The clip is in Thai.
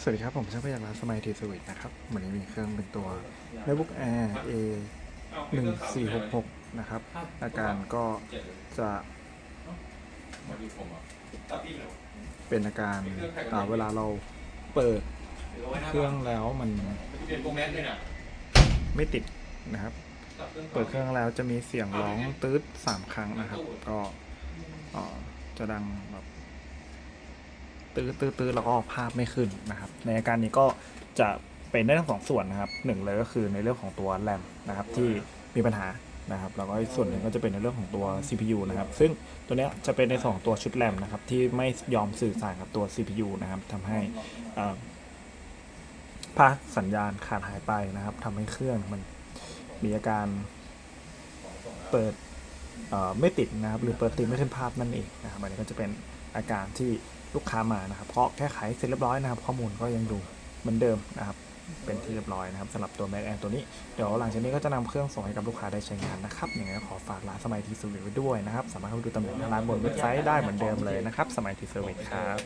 สวัสดีครับ ผมช่างพยักร้านสมัยทีสวิตนะครับ วันนี้มีเครื่องเป็นตัว MacBook Air A 1 4 6 6 นะครับ อาการก็จะ เป็นอาการอ่าเวลาเราเปิดเครื่องแล้วมันไม่ติดนะครับ เปิดเครื่องแล้วจะมีเสียงร้องตืดสามครั้งนะครับ ก็จะดังแบบ ตืดตืดตืดแล้วก็ภาพไม่ขึ้นนะครับ ในอาการนี้ก็จะเป็นได้ทั้งสองส่วนนะครับหนึ่งเลยก็คือในเรื่องของตัวแรมนะครับที่มีปัญหานะครับแล้วก็ส่วนหนึ่งก็จะเป็นในเรื่องของตัว CPU นะครับ ซึ่งตัวนี้จะเป็นในสองตัวชุดแรมนะครับที่ไม่ยอมสื่อสารกับตัว CPU นะครับทำให้ภาพสัญญาณขาดหายไปนะครับทำให้เครื่องมันมีอาการเปิด ไม่ติดนะครับหรือเปิดติดไม่ขึ้นภาพนั่นเองนะครับอันนี้ก็จะเป็นอาการที่ลูกค้ามานะครับเพราะแก้ไขเสร็จเรียบร้อยนะครับ ข้อมูลก็ยังดูเหมือนเดิมนะครับเป็นที่เรียบร้อยนะครับสำหรับตัว Mac Air ตัวนี้ เดี๋ยวหลังจากนี้ก็จะนำเครื่องส่งให้กับลูกค้าได้ใช้งานนะครับยังไงก็ขอฝากร้านสมัยทีสวิสไว้ด้วยนะครับ สามารถเข้าไปดูตำแหน่งร้านบนเว็บไซต์ได้เหมือนเดิมเลยนะครับ สมัยทีสวิสครับ